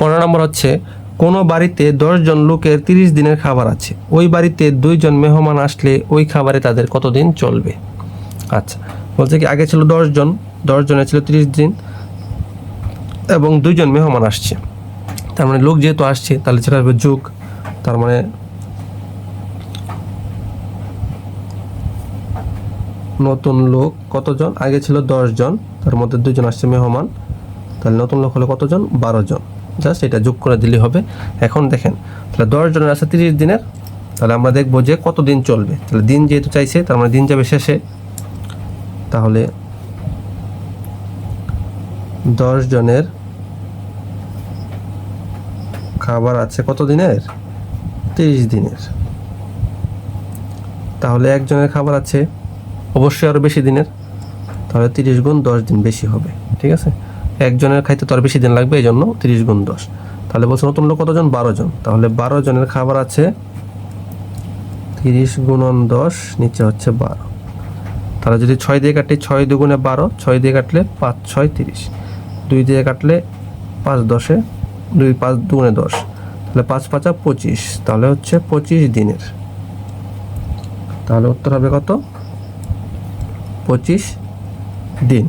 পনেরো নম্বর হচ্ছে, কোনো বাড়িতে দশজন লোকের তিরিশ দিনের খাবার আছে। ওই বাড়িতে দুইজন মেহমান আসলে ওই খাবারে তাদের কতদিন চলবে? আচ্ছা বলছে কি, আগে ছিল দশজন দশজনের ছিল তিরিশ দিন, এবং দুইজন মেহমান আসছে। তার মানে লোক যেহেতু আসছে, তাহলে সেটা হবে যুগ। তার মানে নতুন লোক কতজন? আগে ছিল দশজন, তার মধ্যে দুজন আসছে মেহমান, তাহলে নতুন লোক হলো কতজন? বারো জন। জাস্ট এটা যোগ করে দিলে হবে। এখন দেখেন, তাহলে দশ জনের আছে তিরিশ দিনের, তাহলে আমরা দেখব যে কত দিন চলবে। তাহলে দিন যেহেতু চাইছে, তার মানে দিন যাবে শেষে। তাহলে দশ জনের খাবার আছে কত দিনের? তিরিশ দিনের। তাহলে একজনের খাবার আছে অবশ্যই আরও বেশি দিনের। তাহলে তিরিশ গুণ দশ দিন বেশি হবে, ঠিক আছে? একজনের খাইতে তো আর বেশি দিন লাগবে এই জন্য তিরিশ গুণ দশ। তাহলে বলছে নতুন লোক কতজন? বারো জন। তাহলে বারো জনের খাবার আছে তিরিশ গুণন দশ, নিচে হচ্ছে বারো। তাহলে যদি ছয় দিয়ে কাটি ছয় দুগুণে বারো, ছয় দিয়ে কাটলে পাঁচ, ছয় তিরিশ। দুই দিয়ে কাটলে পাঁচ দশে দুই, পাঁচ দুগুণে দশ। তাহলে পাঁচ পাঁচা পঁচিশ। তাহলে হচ্ছে পঁচিশ দিনের। তাহলে উত্তর হবে কত? পঁচিশ দিন।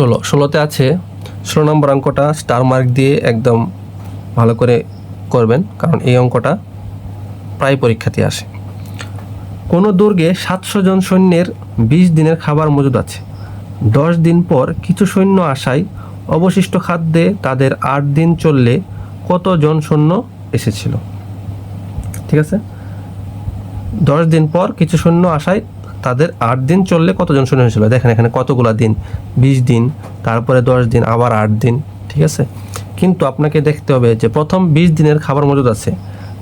ষোলো, ষোলোতে আছে, ষোলো নম্বর অঙ্কটা স্টার মার্ক দিয়ে একদম ভালো করে করবেন, কারণ এই অঙ্কটা প্রায় পরীক্ষাতে আসে। কোনো দুর্গে সাতশো জন সৈন্যের বিশ দিনের খাবার মজুদ আছে। দশ দিন পর কিছু সৈন্য আসায় অবশিষ্ট খাদ্যে তাদের আট দিন চললে কত জন সৈন্য এসেছিল? ঠিক আছে? দশ দিন পর কিছু সৈন্য আসায় তাদের আট দিন চললে কতজন সৈন্য হয়েছিল দেখেন এখানে কতগুলা দিন? বিশ দিন, তারপরে দশ দিন, আবার আট দিন, ঠিক আছে? কিন্তু আপনাকে দেখতে হবে যে প্রথম বিশ দিনের খাবার মজুদ আছে।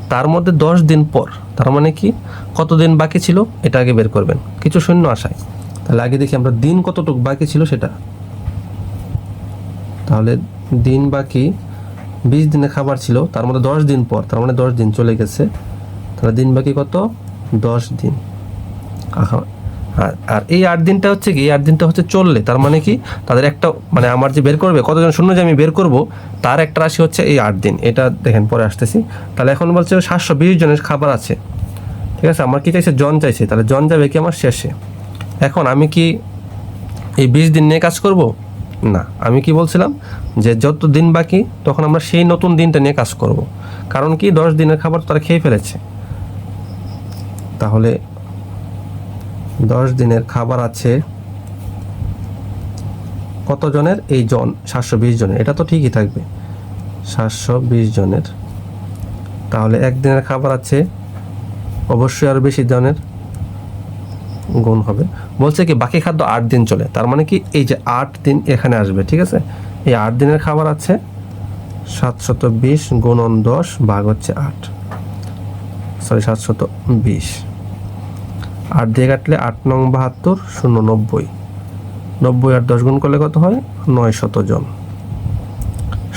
তার মধ্যে দশ দিন পর, তার মানে কি? কতদিন বাকি ছিল? এটা আগে বের করবেন। কিছু সৈন্য আসায় তাহলে আগে দেখি আমরা দিন কতটুকু বাকি ছিল সেটা। তাহলে দিন বাকি বিশ দিনের খাবার ছিল, তার মধ্যে দশ দিন পর, তার মানে দশ দিন চলে গেছে। তাহলে দিন বাকি কত? দশ দিন। আর এই আট দিনটা হচ্ছে কি আট দিনটা হচ্ছে চললে, তার মানে কি, তাদের একটা মানে আমার যে বের করবে, কতজন শূন্য যে আমি বের করব, তার একটা রাশি হচ্ছে এই আট দিন। এটা দেখেন, পরে আসতেছি। তাহলে এখন বলছে সাতশো বিশ জনের খাবার আছে। ঠিক আছে, আমার কি চাইছে? জন চাইছে। তাহলে জন যাবে কি আমার শেষে। এখন আমি কি এই বিশ দিন নিয়ে কাজ করব? না। আমি কি বলছিলাম যে যত দিন বাকি, তখন আমরা সেই নতুন দিনটা নিয়ে কাজ করব। কারণ কি, দশ দিনের খাবার তারা খেয়ে ফেলেছে। তাহলে দশ দিনের খাবার আছে কত জনের এই জন, সাতশো বিশ জনের। এটা তো ঠিকই থাকবে। সাতশো বিশ জনের। তাহলে একদিনের খাবার আছে, অবশ্যই আরও বেশি জনের গুণ হবে। বলছে কি, বাকি খাদ্য আট দিন চলে। তার মানে কি, এই যে আট দিন এখানে আসবে, ঠিক আছে? এই আট দিনের খাবার আছে, সাতশত বিশ গুণন দশ ভাগ হচ্ছে আট। সরি, সাতশত বিশ। আট দিয়ে কাটলে আট নং বাহাত্তর, শূন্য নব্বই। নব্বই আর দশ গুণ করলে কত হয়? নয় শত জন।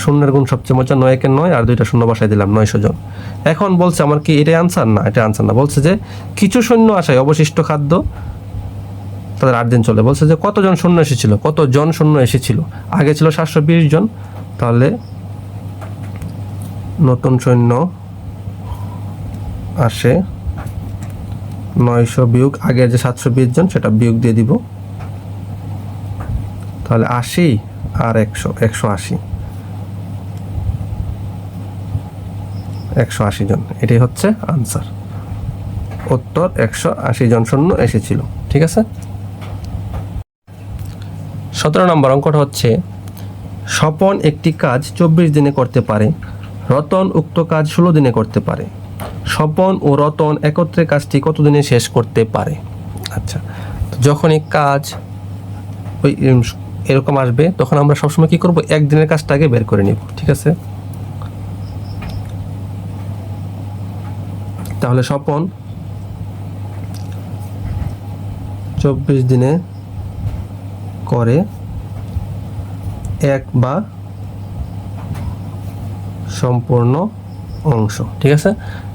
শূন্যের গুণ সবচেয়ে মজা নয় একে নয়, আর দুইটা শূন্য বাসায় দিলাম, নয়শো জন। এখন বলছে আমার কি এটাই আনসার না এটা আনসার না। বলছে যে কিছু সৈন্য আসায় অবশিষ্ট খাদ্য তাদের আট দিন চলে। বলছে যে কতজন শূন্য এসেছিল? কত জন শূন্য এসেছিল? আগে ছিল সাতশো বিশ জন। তাহলে নতুন সৈন্য আসে নয়শো বিয়োগ আগের যে সাতশো বিশ জন, সেটা বিয়োগ দিয়ে দিব। তাহলে আশি আর একশো একশো আশি। একশো আশি জন, এটাই হচ্ছে আনসার উত্তর একশো আশি জন সৈন্য এসেছিল, ঠিক আছে? সতেরো নম্বর অঙ্কটা হচ্ছে, স্বপন একটি কাজ চব্বিশ দিনে করতে পারে, রতন উক্ত কাজ ষোলো দিনে করতে পারে। স্বপন ও রতন একত্রে কাজটি কতদিনে শেষ করতে পারে? আচ্ছা তো যখন এই কাজ ওই এরকম আসবে, তখন আমরা সবসময় কি করব? একদিনের কাজটা আগে বের করে নিব, ঠিক আছে? তাহলে স্বপন চব্বিশ দিনে করে এক বা সম্পূর্ণ অংশ, ঠিক আছে?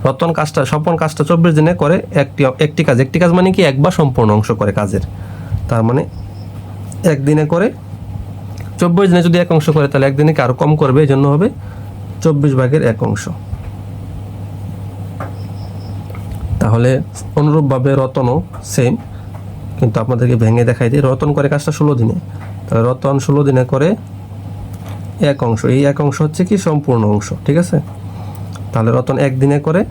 রতন কাজটা স্বপন কাজটা চব্বিশ দিনে করে একটি একটি কাজ। একটি কাজ মানে কি? এক বা সম্পূর্ণ অংশ করে কাজের। তার মানে একদিনে করে চব্বিশ দিনে যদি এক অংশ করে, তাহলে একদিনে কি আরও কম করবে? এই জন্য হবে চব্বিশ ভাগের এক অংশ। তাহলে অনুরূপভাবে রতনও সেম কিন্তু আপনাদেরকে ভেঙে দেখাই দিই। রতন করে কাজটা ষোলো দিনে। তাহলে রতন ষোলো দিনে করে এক অংশ। এই এক অংশ হচ্ছে কি? সম্পূর্ণ অংশ, ঠিক আছে? তাহলে রতন একদিনে করে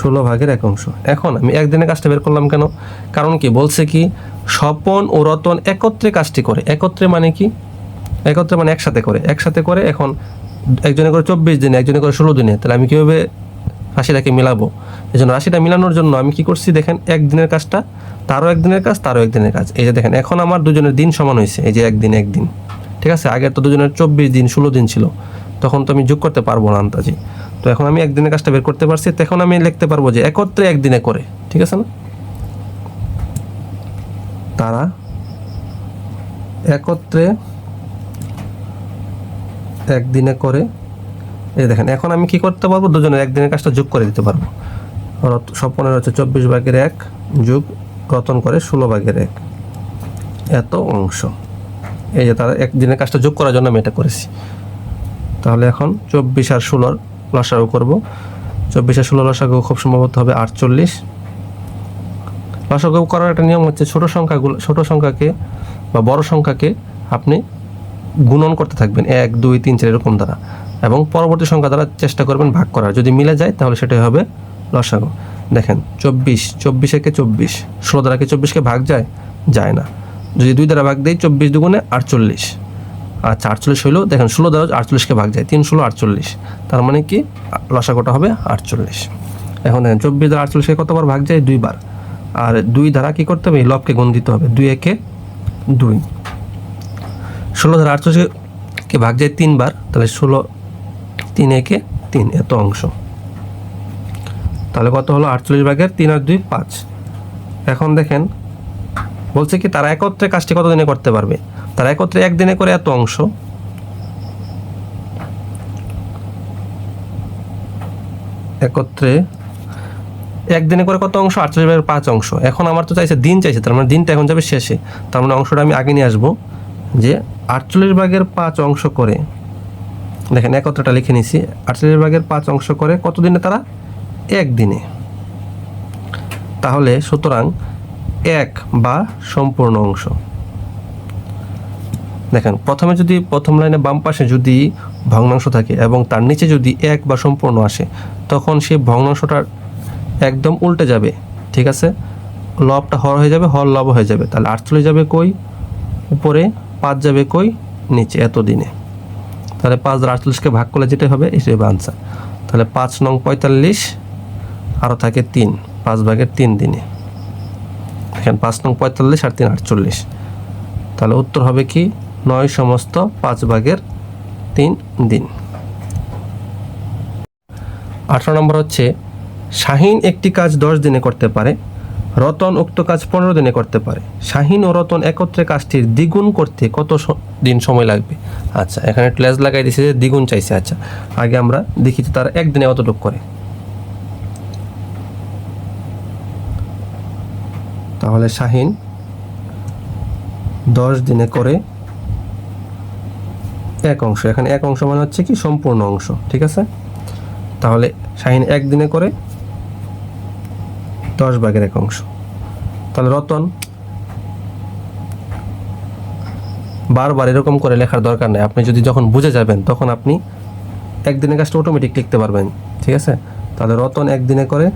ষোলো ভাগের এক অংশ। এখন আমি একদিনে কাজটা বের করলাম কেন? কারণ কি? বলছে কি, স্বপন ও রতন একত্রে কাজটি করে। একত্রে মানে কি? একত্রে মানে একসাথে করে। একসাথে করে এখন একজনে করে চব্বিশ দিনে, একজনে করে ষোলো দিনে। তাহলে আমি কীভাবে রাশিটাকে মিলাবো? এই জন্য রাশিটা মিলানোর জন্য আমি কি করছি? দেখেন, একদিনের কাজটা, তারও একদিনের কাজ, তারও একদিনের কাজ। এই যে দেখেন, এখন আমার দুজনের দিন সমান হয়েছে। এই যে একদিন একদিন। ঠিক আছে? আগে তো দুজনের চব্বিশ দিন, ষোলো দিন ছিল। তখন তো আমি যোগ করতে পারব না আন্তাজি। তো এখন আমি একদিনের কাজটা বের করতে পারছি তখন আমি লিখতে পারব যে একত্রে একদিনে করে, ঠিক আছে না? তারা একত্রে একদিনে করে, এই দেখেন, এখন আমি কি করতে পারব? দুজনের একদিনের কাজটা যোগ করে দিতে পারব। রত- স্বপনের হচ্ছে চব্বিশ ভাগের এক যোগ রতন করে ষোলো ভাগের এক। এত অংশ। এই যে তারা একদিনের কাজটা যোগ করার জন্য আমি এটা করেছি। তাহলে এখন চব্বিশ আর ষোলোর লসাগু করব। চব্বিশ আর ষোলো লসাগু খুব সম্ভবত হবে আটচল্লিশ। লসাগু করার একটা নিয়ম হচ্ছে ছোট সংখ্যাগুলো ছোট সংখ্যাকে বা বড় সংখ্যাকে আপনি গুণন করতে থাকবেন। এক, দুই, তিন, চার এরকম দ্বারা। এবং পরবর্তী সংখ্যা দ্বারা চেষ্টা করবেন ভাগ করার। যদি মিলে যায় তাহলে সেটাই হবে লসাগু। দেখেন, চব্বিশ চব্বিশ একে চব্বিশ? ষোলো দ্বারা কি চব্বিশকে ভাগ যায়? যায় না। যদি দুই দ্বারা ভাগ দেয় চব্বিশ দুগুণে আটচল্লিশ। আচ্ছা আটচল্লিশ হইল, দেখেন ষোলো দ্বারা আটচল্লিশকে ভাগ যায়, তিন ষোলো আটচল্লিশ। তার মানে কি? লসাগুটা হবে? আটচল্লিশ। এখন দেখেন চব্বিশ দ্বারা আটচল্লিশকে কতবার ভাগ যায়? দুইবার। আর দুই দ্বারা কি করতে হবে? লবকে গুণ দিতে হবে। দুই একে দুই। ষোলো দ্বারা আটচল্লিশকে ভাগ যায় তিনবার, তাহলে ষোলো তিন একে তিন, এত অংশ। তাহলে কত হলো? আটচল্লিশ ভাগের তিন আর দুই, পাঁচ। এখন দেখেন বলছে কি, তারা একত্রে কাজটি কত দিনে করতে পারবে? তারা একত্রে একদিনে করে এত অংশ। একত্রে একদিনে করে কত অংশ? আটচল্লিশ ভাগের পাঁচ অংশ। এখন আমার তো চাইছে দিন চাইছে, তার মানে দিনটা এখন যাবে শেষে। তার মানে অংশটা আমি আগে নিয়ে আসব, যে আটচল্লিশ ভাগের পাঁচ অংশ করে, দেখেন একত্রটা লিখে নিছি, আটচল্লিশ ভাগের পাঁচ অংশ করে কত দিনে তারা? একদিনে। তাহলে সুতরাং এক বা সম্পূর্ণ অংশ। দেখেন, প্রথমে যদি প্রথম লাইনে বাম পাশে যদি ভগ্নাংশ থাকে এবং তার নিচে যদি এক বা সম্পূর্ণ আসে, তখন সেই ভগ্নাংশটার একদম উল্টে যাবে, ঠিক আছে? লবটা হর হয়ে যাবে, হর লব হয়ে যাবে। তাহলে আটচল্লিশ যাবে কই? উপরে, পাঁচ যাবে কই? নিচে এত দিনে তাহলে পাঁচ দ্বারা আটচল্লিশকে ভাগ করলে যেটা হবে হিসেবে আনসার তাহলে পাঁচ নং পঁয়তাল্লিশ আরও থাকে তিন, পাঁচ ভাগের তিন দিনে। এখানে পাঁচ নং পঁয়তাল্লিশ আর তিন আটচল্লিশ। তাহলে উত্তর হবে কি? নয় সমস্ত পাঁচ ভাগের তিন দিন। আঠারো নম্বর হচ্ছে, শাহিন একটি কাজ দশ দিনে করতে পারে, রতন উক্ত কাজ পনেরো দিনে করতে পারে। শাহিন ও রতন একত্রে কাজটির দ্বিগুণ করতে কত দিন সময় লাগবে? আচ্ছা এখানে ট্লেজ লাগাই দিয়েছে যে দ্বিগুণ চাইছে। আচ্ছা আগে আমরা দেখি তারা একদিনে কতটুকু করে। তাহলে শাহিন, দশ দিনে করে এক অংশ। এখানে এক অংশ মানে হচ্ছে কি সম্পূর্ণ অংশ, ঠিক আছে? তাহলে শাহিন একদিনে করে দশ ভাগের এক অংশ। তাহলে রতন, বারবার এরকম করে লেখার দরকার নেই। আপনি যদি যখন বুঝে যাবেন, তখন আপনি একদিনের কাজটা অটোমেটিক লিখতে পারবেন, ঠিক আছে? তাহলে রতন একদিনে করে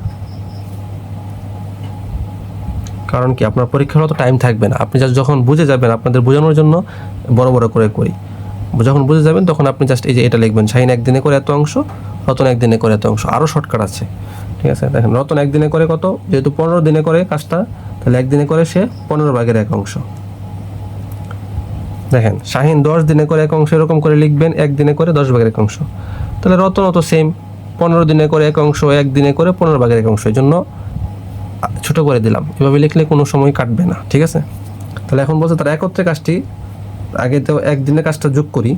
কারণ কি, আপনার পরীক্ষার মতো টাইম থাকবে না। আপনি জাস্ট যখন বুঝে যাবেন আপনাদের বোঝানোর জন্য বড় বড় করে করি। যখন বুঝে যাবেন তখন আপনি জাস্ট এই যে এটা লিখবেন, শাহিন একদিনে করে এত অংশ, রতন একদিনে করে এত অংশ আরও শর্টকাট আছে। ঠিক আছে? দেখেন, রতন একদিনে করে কত? যেহেতু পনেরো দিনে করে কাজটা, তাহলে একদিনে করে সে পনেরো ভাগের এক অংশ। দেখেন, শাহিন দশ দিনে করে এক অংশ, এরকম করে লিখবেন, একদিনে করে দশ ভাগের এক অংশ। তাহলে রতনও তো সেম পনেরো দিনে করে এক অংশ, একদিনে করে পনেরো ভাগের এক অংশ। এই জন্য ছোট করে দিলাম। এভাবে লিখলে কোনো সময় কাটবে না, ঠিক আছে? তাহলে এখন বলছে তারা একত্রে কাজটি, আগে তো একদিনের কাজটা যোগ করি।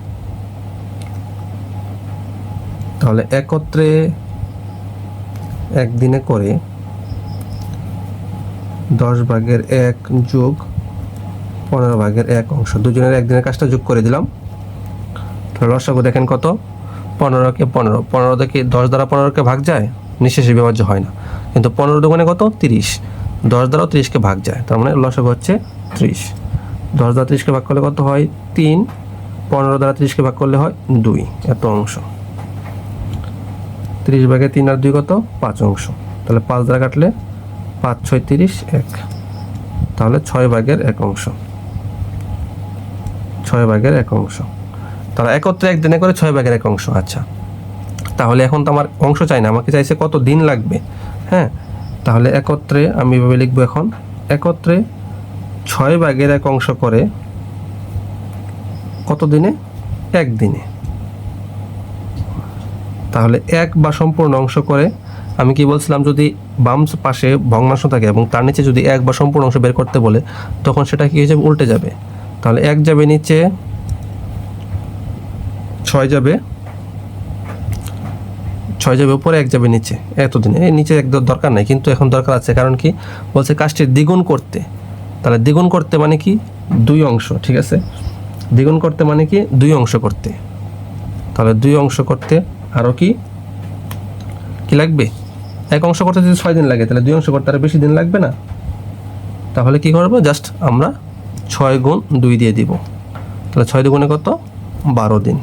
তাহলে একত্রে একদিনে করে দশ ভাগের এক যোগ পনেরো ভাগের এক অংশ, দুজনের একদিনের কাজটা যোগ করে দিলাম। লসাগু দেখেন কত? পনেরোকে পনেরো পনেরো থেকে দশ দ্বারা পনেরোকে ভাগ যায়, নিঃশেষে বিভাজ্য হয় না। কিন্তু পনেরো দোকানে কত? তিরিশ। দশ দ্বারাও তিরিশকে ভাগ যায়। তার মানে লসাগু হচ্ছে ত্রিশ। দশ দ্বারা তিরিশকে ভাগ করলে কত হয়? তিন। পনেরো দ্বারা তিরিশকে ভাগ করলে হয় দুই। এত অংশ। তিরিশ ভাগে তিন আর দুই কত? পাঁচ অংশ। তাহলে পাঁচ দ্বারা কাটলে পাঁচ, ছয়, তিরিশ, এক। তাহলে ছয় ভাগের এক অংশ। ছয় ভাগের এক অংশ। তাহলে একত্রে একদিনে করে ছয় ভাগের এক অংশ। আচ্ছা। তাহলে এখন তো আমার অংশ চাই না। আমাকে চাইছে কত দিন লাগবে? হ্যাঁ তাহলে একত্রে আমি এভাবে লিখব এখন, একত্রে ছয় ভাগের এক অংশ করে কত দিনে? একদিনে তাহলে এক বা সম্পূর্ণ অংশ করে আমি কি বলছিলাম, যদি বাম পাশে ভগ্নাংশ থাকে এবং তার নিচে যদি এক বা সম্পূর্ণ অংশ বের করতে বলে, তখন সেটা কি হয়ে যাবে? উল্টে যাবে। তাহলে এক যাবে নিচে, ছয় যাবে ছয় যাবে উপরে, এক যাবে নিচে। এতদিনে। এই নিচে এক দরকার নেই, কিন্তু এখন দরকার আছে। কারণ কি? বলছে কাজটি দ্বিগুণ করতে। তাহলে দ্বিগুণ করতে মানে কি? দুই অংশ, ঠিক আছে? দ্বিগুণ করতে মানে কি? দুই অংশ করতে। তাহলে দুই অংশ করতে আরও কি? কি লাগবে? এক অংশ করতে যদি ছয় দিন লাগে, তাহলে দুই অংশ করতে আরও বেশি দিন লাগবে না? তাহলে কি করব? জাস্ট আমরা ছয় গুণ দুই দিয়ে দিব। তাহলে ছয় দুগুণে কত? বারো দিন।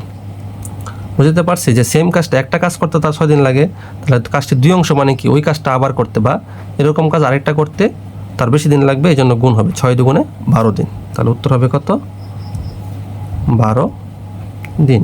বুঝতে পারছি যে সেম কাজটা একটা কাজ করতে তার ছয় দিন লাগে, তাহলে কাজটি দুই অংশ মানে কি? ওই কাজটা আবার করতে বা এরকম কাজ আরেকটা করতে তার বেশি দিন লাগবে, এই জন্য গুণ হবে ছয় দুগুণে বারো দিন। তাহলে উত্তর হবে কত? বারো দিন।